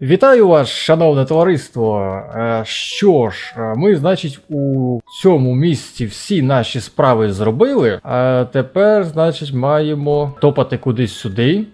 Вітаю вас, шановне товариство. Е, Що ж, е, ми, значить, у цьому місці всі наші справи зробили. А тепер, значить, маємо топати кудись сюди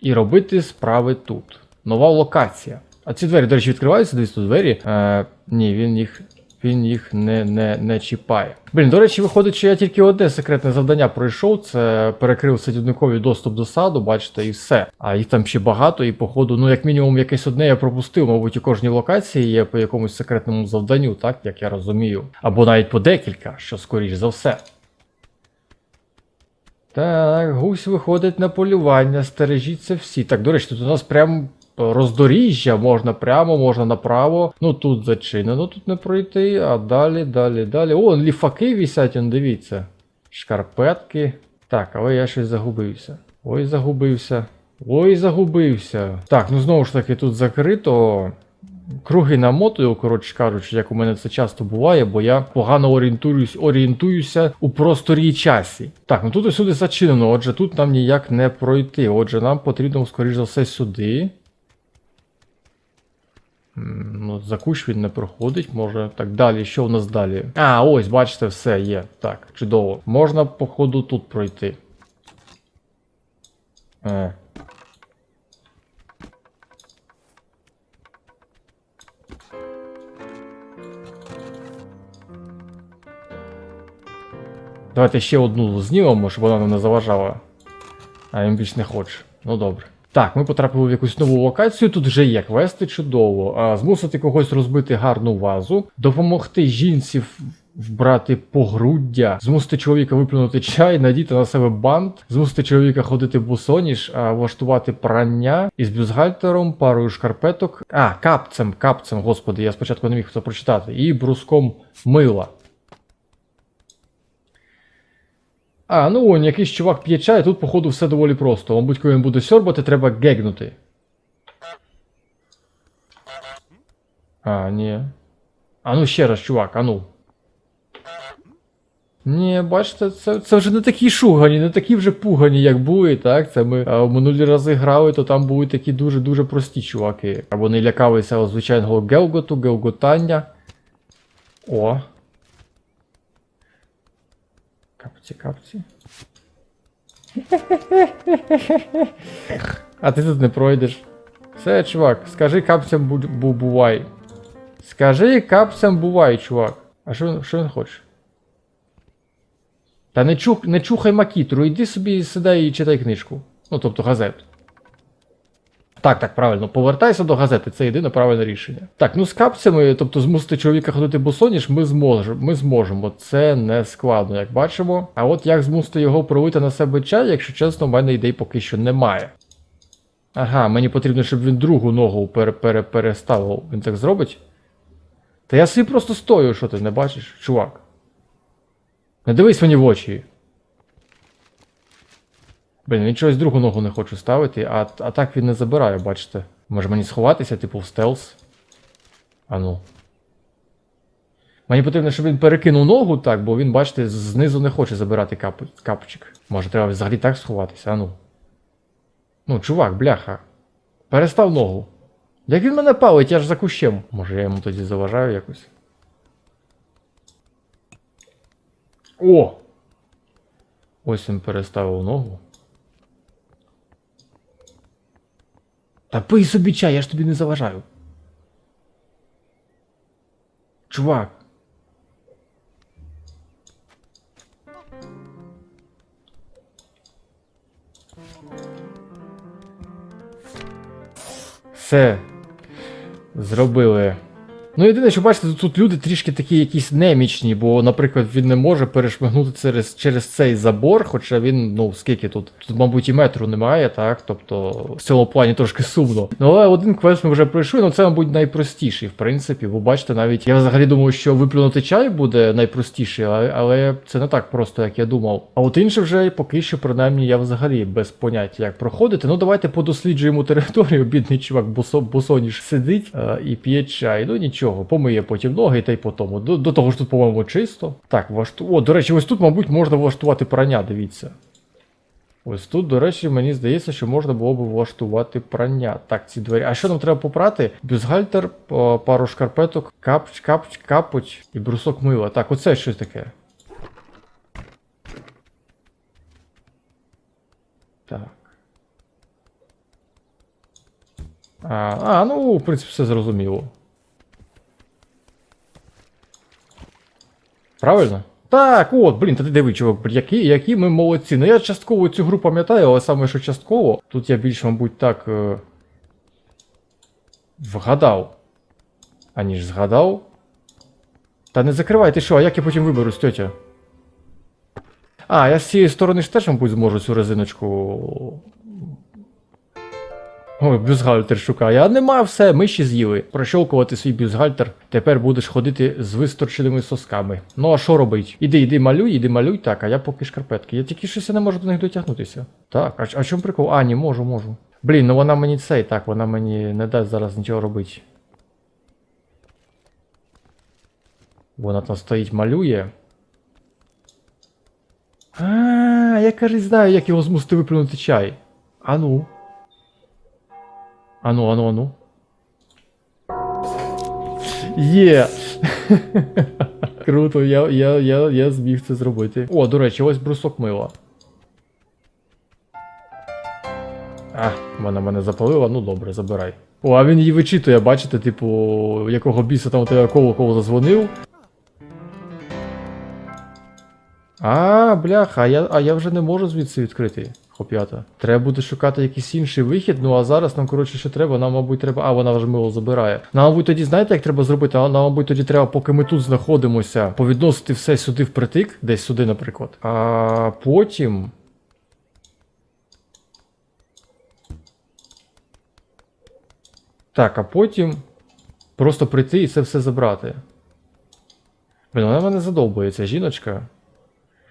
і робити справи тут. Нова локація. А ці двері, до речі, відкриваються десь тут двері. Е, ні, він їх. Він їх не, не, не чіпає. Блін, до речі, виходить, що я тільки одне секретне завдання пройшов. Це перекрив садівникові доступ до саду, бачите, і все. А їх там ще багато, і походу, ну як мінімум, якесь одне я пропустив. Мабуть, у кожній локації є по якомусь секретному завданню, так як я розумію. Або навіть по декілька, що скоріш за все. Так, гусь виходить на полювання, стережіться всі. Так, до речі, тут у нас прям роздоріжжя, можна прямо, можна направо. Ну тут зачинено, тут не пройти, а далі, далі, далі. О, ліфаки вісять, он дивіться. Шкарпетки. Так, але я щось загубився. Ой, загубився. Ой, загубився. Так, ну знову ж таки, тут закрито. Круги намотую, коротше кажучи, як у мене це часто буває, бо я погано орієнтуюсь, орієнтуюся у просторі часі. Так, ну тут і сюди зачинено, отже, тут нам ніяк не пройти. Отже, нам потрібно, скоріш за все, сюди. Ну, за кущ він не проходить, може. Так, далі, що в нас далі? А, ось, бачите, все є. Так, чудово. Можна, походу, тут пройти. Е. Давайте ще одну знімемо, щоб вона нам не заважала. А він більш не хоче. Ну добре. Так, ми потрапили в якусь нову локацію. Тут вже є квести чудово. Змусити когось розбити гарну вазу, допомогти жінці вбрати погруддя, змусити чоловіка виплюнути чай, надіти на себе бант, змусити чоловіка ходити босоніж, а, влаштувати прання із бюстгальтером, парою шкарпеток. А, капцем, капцем, господи, я спочатку не міг це прочитати. І бруском мила. А, ну он, якийсь чувак п'є чай, тут, походу, все доволі просто. Мабуть, коли він буде сьорбати, треба гегнути. А, ні. А ну ще раз, чувак, а ну. Ні, бачите, це, це вже не такі шугані, не такі вже пугані, як були, так? Це ми а, в минулі рази грали, то там були такі дуже-дуже прості чуваки. Або не лякалися звичайного гелготу, гелготання. О. Капці, капці. А ти тут не пройдеш. Все, чувак, скажи капцям бу- бу- бувай. Скажи капцям бувай, чувак. А що, він- він хоче? Та не, чух, не чухай макітру, йди собі сідай і читай книжку. Ну, тобто газету. Так, так, правильно, повертайся до газети, це єдине правильне рішення. Так, ну з капцями, тобто змусити чоловіка ходити босоніж, ми зможемо, ми зможемо. Це не складно, як бачимо. А от як змусити його пролити на себе чай, якщо чесно, в мене ідей поки що немає. Ага, мені потрібно, щоб він другу ногу пере, пере, переставив. Він так зробить? Та я собі просто стою, що ти не бачиш, чувак. Не дивись мені в очі. Блін, він чогось другу ногу не хочу ставити, а, а так він не забирає, бачите. Може мені сховатися, типу, в стелс. А ну. Мені потрібно, щоб він перекинув ногу так, бо він, бачите, знизу не хоче забирати кап... капчик. Може, треба взагалі так сховатися, а ну. Ну, чувак, бляха. Перестав ногу. Як він мене палить, я ж за кущем. Може я йому тоді заважаю якось. О! Ось він переставив ногу. Та пий собі чай, я ж тобі не заважаю. Чувак. Все. Зробили. Ну, єдине, що бачите, тут, люди трішки такі якісь немічні, бо, наприклад, він не може перешмигнути через, через цей забор, хоча він, ну, скільки тут? Тут, мабуть, і метру немає, так? Тобто, в цьому плані трошки сумно. Ну, але один квест ми вже пройшли, ну це, мабуть, найпростіший, в принципі, бо бачите, навіть я взагалі думав, що виплюнути чай буде найпростіший, але, але це не так просто, як я думав. А от інше вже поки що, принаймні, я взагалі без поняття, як проходити. Ну, давайте подосліджуємо територію. Бідний чувак босо, босоніж сидить е, і п'є чай. Ну нічого, помиє потім ноги та й по тому. До, до того ж тут, по-моєму, чисто. Так, влашту... О, до речі, ось тут, мабуть, можна влаштувати прання, дивіться. Ось тут, до речі, мені здається, що можна було б влаштувати прання. Так, ці двері. А що нам треба попрати? Бюстгальтер, по- пару шкарпеток, капч, капч, капоч і брусок мила. Так, оце щось таке. Так. А, а, ну, в принципі, все зрозуміло. Правильно? Так, от, блін, та ти диви, чувак, які, які ми молодці. Ну я частково цю гру пам'ятаю, але саме що частково, тут я більш, мабуть, так. Е... Вгадав. Аніж згадав. Та не закривай, ти що, а як я потім виберусь, тьотя? А, я з цієї сторони ж теж, мабуть, зможу цю резиночку. Ой, бюстгальтер шукає. А нема все, ми ще з'їли. Прощолкувати свій бюстгальтер. Тепер будеш ходити з висторченими сосками. Ну а що робить? Іди, іди малюй, іди малюй, так, а я поки шкарпетки. Я тільки щось не можу до них дотягнутися. Так, а, а чому прикол? А, ні, можу, можу. Блін, ну вона мені цей, так, вона мені не дасть зараз нічого робити. Вона там стоїть, малює. А, я кажуть, знаю, як його змусити виплюнути чай. Ану. Ану, ану, ану. Є! Круто, я, я, я, я зміг це зробити. О, до речі, ось брусок мила. А, вона мене запалила, ну добре, забирай. О, а він її вичитує, бачите, типу, якого біса там у тебе колокол зазвонив. А, бляха, а я, а я вже не можу звідси відкрити. Хоп'ята. Треба буде шукати якийсь інший вихід, ну а зараз нам, коротше, що треба, нам, мабуть, треба. А, вона вже мило забирає. Нам, мабуть, тоді, знаєте, як треба зробити? Нам, мабуть, тоді треба, поки ми тут знаходимося, повідносити все сюди впритик, десь сюди, наприклад. А потім. Так, а потім просто прийти і це все забрати. Блін, вона мене задовбується, жіночка.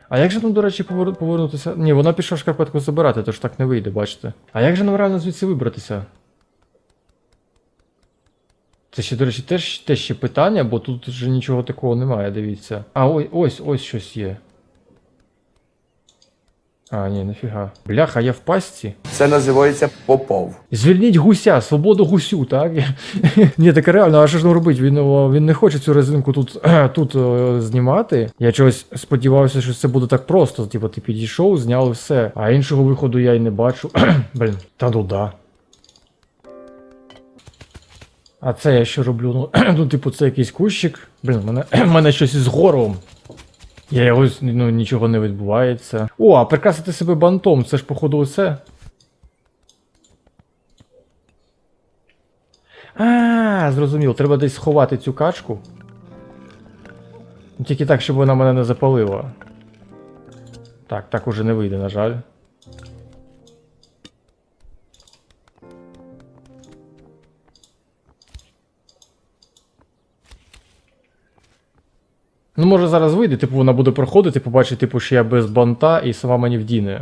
А як же нам, до речі, повер... повернутися? Ні, вона пішла шкарпетку забирати, тож так не вийде, бачите. А як же нам реально звідси вибратися? Це ще, до речі, теж, теж ще питання, бо тут вже нічого такого немає, дивіться. А ось ось ось щось є. А, ні, нафіга. Бляха, я в пастці. Це називається попов. Звільніть гуся, свободу гусю, так? Ні, так реально, а що ж нам робити? Він, він не хоче цю резинку тут, тут о, знімати. Я чогось сподівався, що це буде так просто. Типу, ти підійшов, зняв і все. А іншого виходу я й не бачу. Блін, та ну да. А це я що роблю? Ну, ну типу, це якийсь кущик. Блін, в мене, мене щось із горлом. Я його ну, нічого не відбувається. О, а прикрасити себе бантом, це ж походу оце. А, зрозуміло, треба десь сховати цю качку. Тільки так, щоб вона мене не запалила. Так, так уже не вийде, на жаль. Ну, може зараз вийде, типу вона буде проходити, побачить, типу, що я без банта і сама мені вдіне.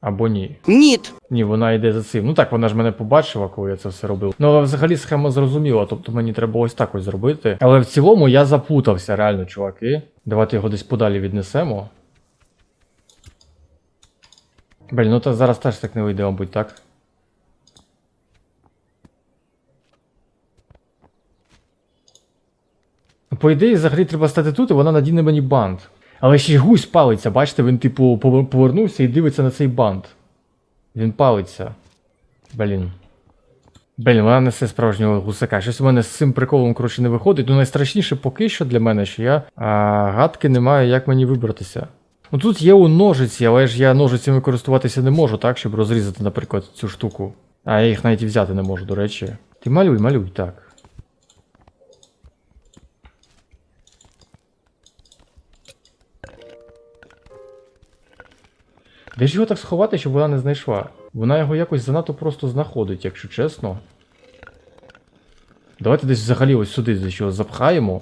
Або ні. Ніт. Ні, вона йде за цим. Ну так, вона ж мене побачила, коли я це все робив. Ну, але взагалі схема зрозуміла, тобто мені треба ось так ось зробити. Але в цілому я запутався, реально, чуваки. Давайте його десь подалі віднесемо. Блін, ну та зараз теж так не вийде, мабуть, так. По ідеї, взагалі треба стати тут, і вона надіне мені бант. Але ще й гусь палиться, бачите, він, типу, повернувся і дивиться на цей бант. Він палиться. Блін. Блін, вона несе справжнього гусака. Щось у мене з цим приколом, коротше, не виходить. Ну найстрашніше поки що для мене, що я а, гадки не маю, як мені вибратися. Ну тут є у ножиці, але ж я ножицями користуватися не можу, так, щоб розрізати, наприклад, цю штуку. А я їх навіть і взяти не можу, до речі. Ти малюй, малюй, так. Де ж його так сховати, щоб вона не знайшла? Вона його якось занадто просто знаходить, якщо чесно. Давайте десь взагалі ось сюди десь його запхаємо.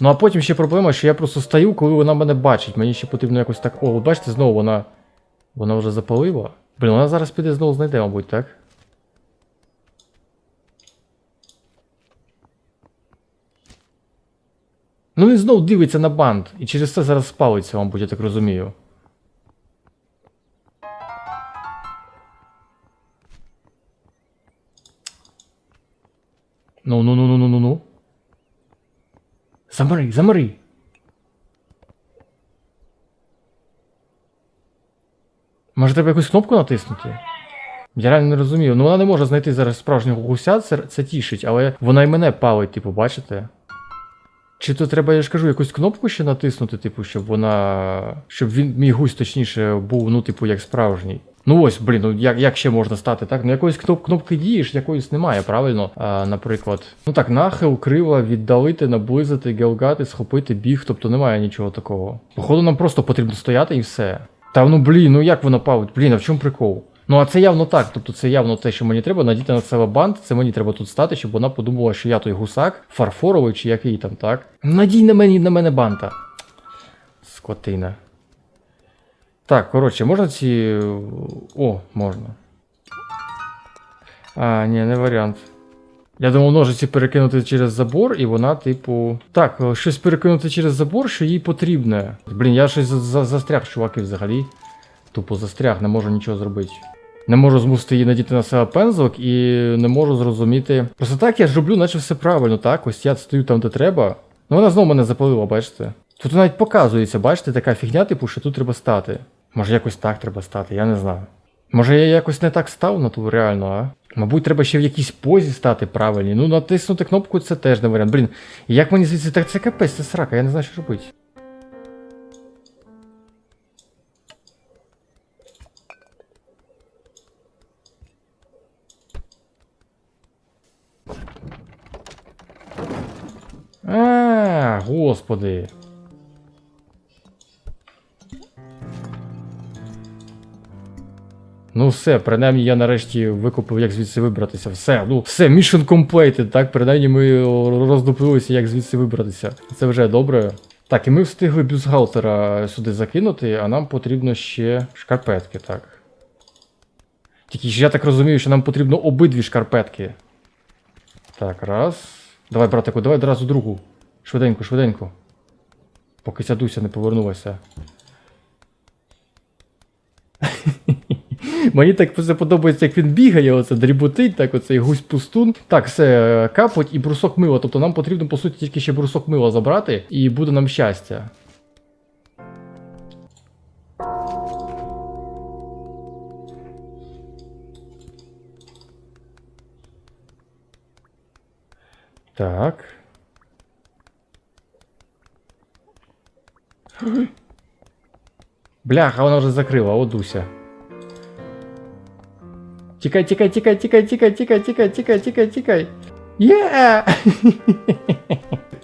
Ну а потім ще проблема, що я просто стою, коли вона мене бачить. Мені ще потрібно якось так. О, бачите, знову вона. Вона вже запалила. Блін, вона зараз піде знову знайде, мабуть, так? Ну він знову дивиться на бант, і через це зараз спалиться, мабуть, я так розумію. Ну, ну, ну, ну, ну, ну, ну. Замри, замри. Може треба якусь кнопку натиснути? Я реально не розумію. Ну вона не може знайти зараз справжнього гуся, це, це тішить, але вона і мене палить, типу, бачите? Чи то треба, я ж кажу, якусь кнопку ще натиснути, типу, щоб вона. щоб він, мій гусь точніше був, ну, типу, як справжній. Ну ось, блін, ну як, як ще можна стати, так? Ну якоїсь кноп, кнопки дієш, якоїсь немає, правильно? А, наприклад. Ну так, нахил, крила, віддалити, наблизити, гелгати, схопити, біг, тобто немає нічого такого. Походу, нам просто потрібно стояти і все. Та ну блін, ну як воно палить? Блін, а в чому прикол? Ну а це явно так. Тобто це явно те, що мені треба. Надіти на себе бант, це мені треба тут стати, щоб вона подумала, що я той гусак, фарфоровий чи який там, так? Надій на мені на мене банта. Скотина. Так, коротше, можна ці. О, можна. А, ні, не варіант. Я думав, ножиці перекинути через забор, і вона, типу. Так, щось перекинути через забор, що їй потрібне. Блін, я щось за- за- застряг, чуваки, взагалі. Тупо застряг, не можу нічого зробити. Не можу змусити її надіти на себе пензлик і не можу зрозуміти. Просто так я ж роблю, наче все правильно, так? Ось я стою там, де треба. Ну вона знову мене запалила, бачите? Тут навіть показується, бачите, така фігня, типу, що тут треба стати. Може якось так треба стати, я не знаю. Може я якось не так став на ту реально, а? Мабуть, треба ще в якійсь позі стати правильній. Ну, натиснути кнопку це теж не варіант. Блін, як мені звідси так це капець, це срака, я не знаю, що робити. А, господи. Ну все, принаймні я нарешті викупив, як звідси вибратися. Все, ну все, mission completed, так, принаймні ми роздуплилися, як звідси вибратися. Це вже добре. Так, і ми встигли бюстгальтера сюди закинути, а нам потрібно ще шкарпетки, так. Тільки ж я так розумію, що нам потрібно обидві шкарпетки. Так, раз. Давай, братику, давай одразу другу. Швиденько, швиденько. Поки ця Дуся не повернулася. Мені так це подобається, як він бігає, оце дріботить, так оцей гусь пустун. Так, все, капоть і брусок мила. Тобто нам потрібно, по суті, тільки ще брусок мила забрати, і буде нам щастя. Так. Бляха, вона вже закрила, о, Дуся. Тікай, тікай, тікай, тікай, тікай, тікай, тікай, тікай, тікай, тікай. Є!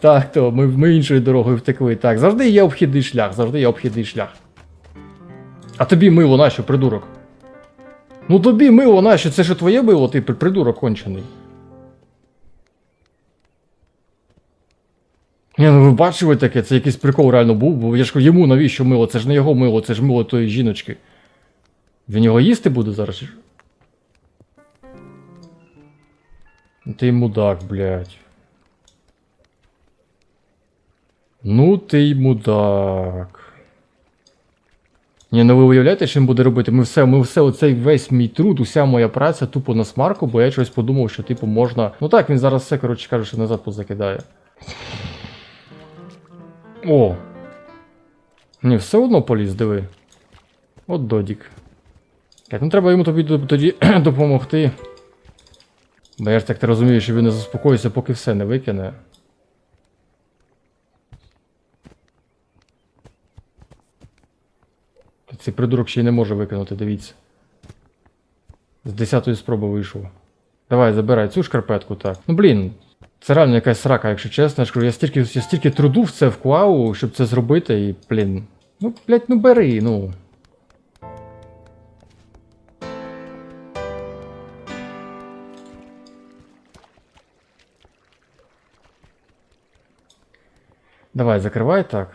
Так, то ми, ми іншою дорогою втекли. Так, завжди є обхідний шлях, завжди є обхідний шлях. А тобі мило нащо, придурок? Ну тобі мило нащо, це ж твоє мило, ти придурок кончений. Ні, ну ви бачили таке, це якийсь прикол реально був, бо я ж йому навіщо мило? Це ж не його мило, це ж мило тої жіночки. Він його їсти буде зараз? Ну Ти мудак, блядь. Ну ти мудак. Ні, ну ви уявляєте, що він буде робити? Ми все, ми все, оцей весь мій труд, уся моя праця тупо на смарку, бо я щось подумав, що типу можна. Ну так, він зараз все, коротше каже, що назад позакидає. О! Ні, все одно поліз, диви. От додік. Так, ну треба йому тобі тоді допомогти. Бо я ж так ти розумію, що він не заспокоїться, поки все не викине. Цей придурок ще й не може викинути, дивіться. З десятої спроби вийшов. Давай, забирай цю шкарпетку, так. Ну блін, це реально якась срака, якщо чесно. Я ж кажу, я стільки, я стільки труду в це вклав, щоб це зробити, і, блін. Ну, блядь, ну бери, ну. Давай, закривай так.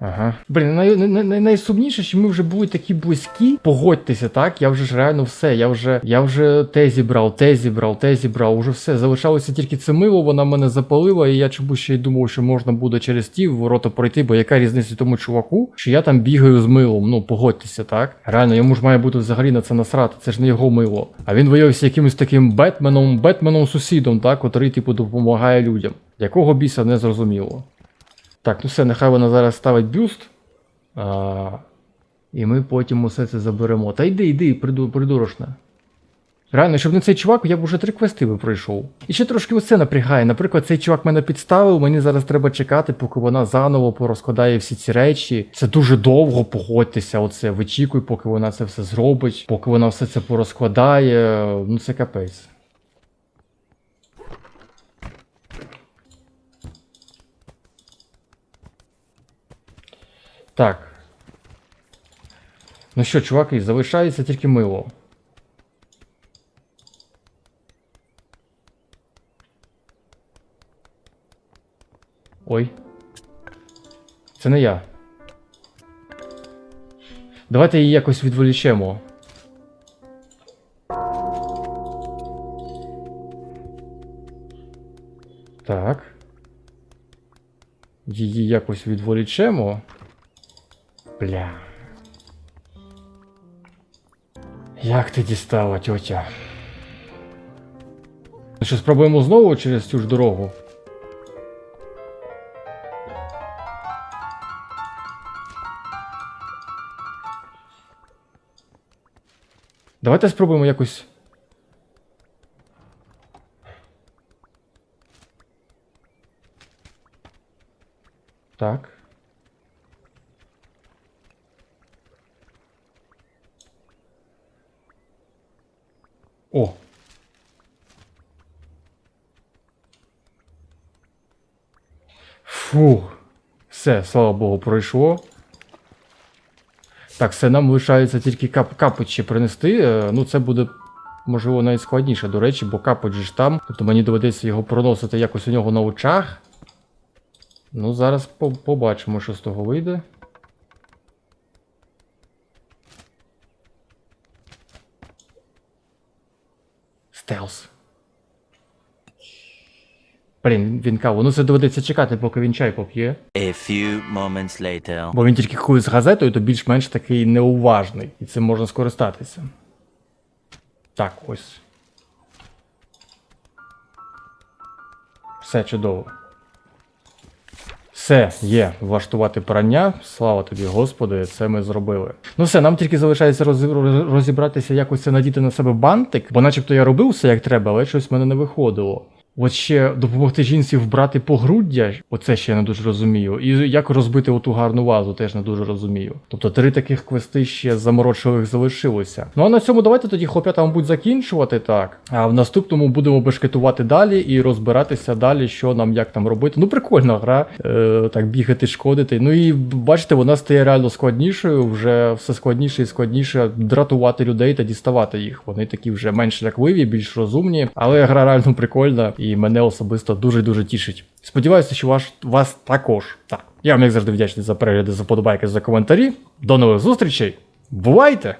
Ага. Блін, най, най, най, найсумніше, що ми вже були такі близькі. Погодьтеся, так? Я вже ж реально все. Я вже, я вже те зібрав, те зібрав, те зібрав, уже все. Залишалося тільки це мило, вона мене запалила, і я чомусь ще й думав, що можна буде через ті ворота пройти, бо яка різниця тому чуваку, що я там бігаю з милом. Ну, погодьтеся, так? Реально, йому ж має бути взагалі на це насрати, це ж не його мило. А він виявився якимось таким Бетменом, Бетменом сусідом, так, котрий, типу, допомагає людям. Якого біса не зрозуміло. Так, ну все, нехай вона зараз ставить бюст. А, і ми потім усе це заберемо. Та йди, йди, приду, придурочна. Реально, щоб не цей чувак, я б уже три квести би пройшов. І ще трошки оце напрягає. Наприклад, цей чувак мене підставив, мені зараз треба чекати, поки вона заново порозкладає всі ці речі. Це дуже довго, погодьтеся, оце вичікуй, поки вона це все зробить, поки вона все це порозкладає. Ну це капець. Так. Ну що, чуваки, залишається тільки мило. Ой. Це не я. Давайте її якось відволічемо. Так. Її якось відволічемо. Бля. Як ти дістала, тьотя? Ну що, спробуємо знову через цю ж дорогу? Давайте спробуємо якось. Так. О. Фух. Все, слава Богу, пройшло. Так, все, нам лишається тільки кап капоч ще принести. Е, Ну, це буде, можливо, навіть складніше, до речі, бо капоч ж там. Тобто мені доведеться його проносити якось у нього на очах. Ну, зараз по побачимо, що з того вийде. Стелс. Блін, він каву. Ну це доведеться чекати, поки він чай поп'є. A few moments later. Бо він тільки ходить з газетою, то більш-менш такий неуважний. І цим можна скористатися. Так, ось. Все чудово. Все, є, влаштувати прання. Слава тобі, Господи, це ми зробили. Ну все, нам тільки залишається роз- роз- розібратися, якось це надіти на себе бантик, бо начебто я робив все як треба, але щось в мене не виходило. От ще допомогти жінці вбрати погруддя, оце ще я не дуже розумію. І як розбити оту гарну вазу, теж не дуже розумію. Тобто три таких квести ще заморочливих залишилося. Ну а на цьому давайте тоді хлоп'ята, мабуть, закінчувати так. А в наступному будемо бешкетувати далі і розбиратися далі, що нам як там робити. Ну, прикольна гра, е, так бігати, шкодити. Ну і бачите, вона стає реально складнішою, вже все складніше і складніше дратувати людей та діставати їх. Вони такі вже менш лякливі, більш розумні, але гра реально прикольна і мене особисто дуже дуже тішить. Сподіваюся, що ваш, вас також. Так, я вам як завжди вдячний за перегляди, за подобайки, за коментарі. До нових зустрічей. Бувайте!